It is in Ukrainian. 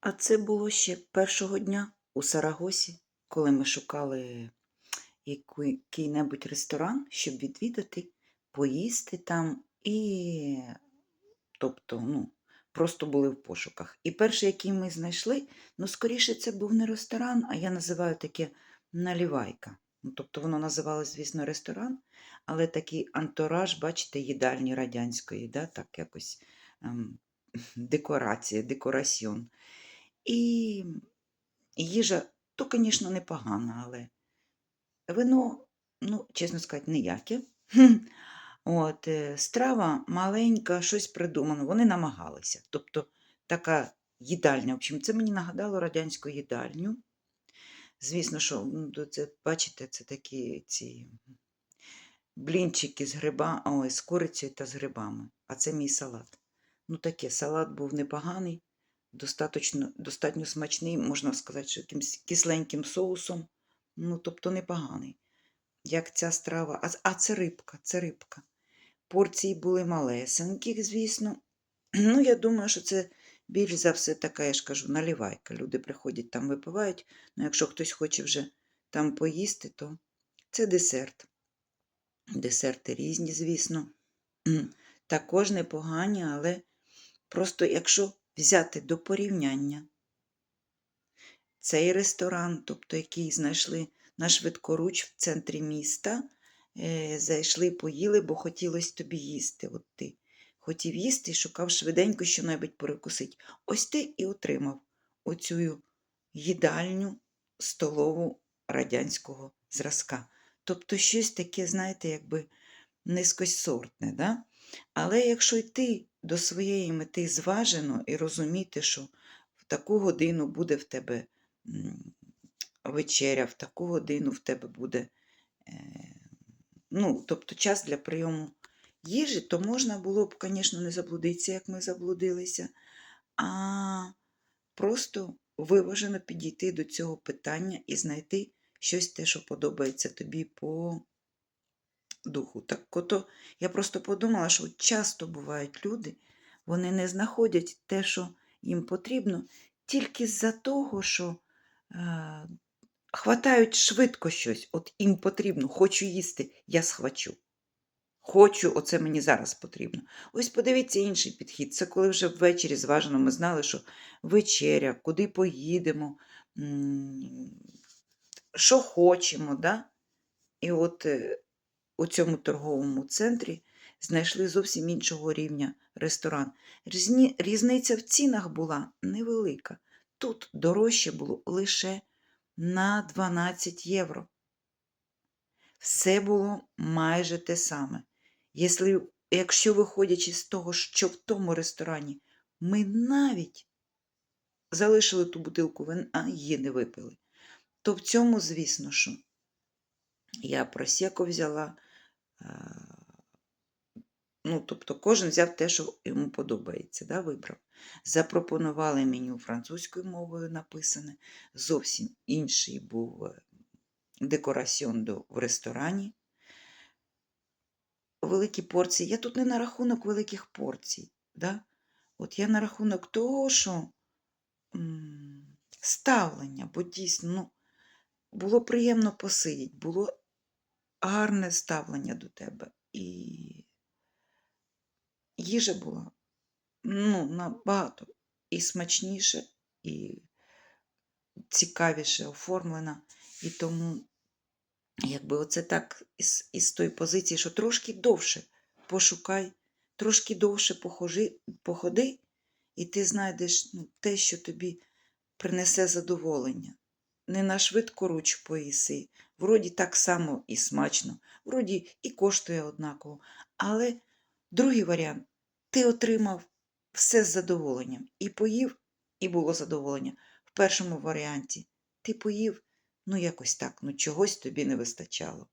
А це було ще першого дня у Сарагосі, коли ми шукали який-небудь ресторан, щоб відвідати, поїсти там і, тобто, ну, просто були в пошуках. І перший, який ми знайшли, ну, скоріше, це був не ресторан, а я називаю таке налівайка. Ну, тобто воно називалось, звісно, ресторан, але такий антураж, бачите, їдальні радянської, да, так якось ем, декорація, декораціон. І їжа, то, звісно, непогана, але вино, ну, чесно сказати, ніяке. От, е, страва маленька, щось придумано. Вони намагалися. Тобто така їдальня. В общем, це мені нагадало радянську їдальню. Звісно, що ну, це, бачите, це такі ці блінчики з гриба, ой, з курицею та з грибами. А це мій салат. Ну, таке, салат був непоганий, достатньо, достатньо смачний, можна сказати, що якимсь кисленьким соусом. Ну, тобто непоганий. Як ця страва. А, а це рибка, це рибка. Порції були малесенькі, звісно. Ну, я думаю, що це більш за все така, я ж кажу, налівайка. Люди приходять там, випивають. Ну, якщо хтось хоче вже там поїсти, то це десерт. Десерти різні, звісно. Також непогані, але просто якщо взяти до порівняння цей ресторан, тобто який знайшли на швидкоруч в центрі міста, е, зайшли, поїли, бо хотілося тобі їсти. От ти хотів їсти і шукав швиденько що-небудь перекусити. Ось ти і отримав оцю їдальню столову радянського зразка. Тобто щось таке, знаєте, якби низькосортне. Да? Але якщо йти до своєї мети зважено і розуміти, що в таку годину буде в тебе вечеря, в таку годину в тебе буде е, ну, тобто час для прийому їжі, то можна було б, звісно, не заблудитися, як ми заблудилися, а просто виважено підійти до цього питання і знайти щось те, що подобається тобі по духу. Так ото я просто подумала, що часто бувають люди, вони не знаходять те, що їм потрібно, тільки з-за того, що е, хватають швидко щось. От їм потрібно, хочу їсти, я схвачу. Хочу, оце мені зараз потрібно. Ось подивіться інший підхід. Це коли вже ввечері зважено, ми знали, що вечеря, куди поїдемо, що хочемо. Да? І от е, у цьому торговому центрі знайшли зовсім іншого рівня ресторан. Різні, різниця в цінах була невелика. Тут дорожче було лише на 12 євро. Все було майже те саме. Якщо, якщо виходячи з того, що в тому ресторані ми навіть залишили ту бутилку вина, її не випили, то в цьому, звісно, що я просеко взяла. Е, Ну, тобто кожен взяв те, що йому подобається, да, вибрав. Запропонували меню французькою мовою написане. Зовсім інший був е, декораціон в ресторані. Великі порції. Я тут не на рахунок великих порцій. Да? От я на рахунок того, що ставлення, бо дійсно ну, було приємно посидіти, було гарне ставлення до тебе. І їжа була ну, набагато і смачніше, і цікавіше оформлена. І тому, якби оце так із, із тої позиції, що трошки довше пошукай, трошки довше похожи, походи, і ти знайдеш ну, те, що тобі принесе задоволення. Не на швидкоруч поїси. Вроді так само і смачно, вроді і коштує однаково. Але другий варіант ти отримав все з задоволенням. І поїв, і було задоволення. В першому варіанті ти поїв, ну якось так, ну чогось тобі не вистачало.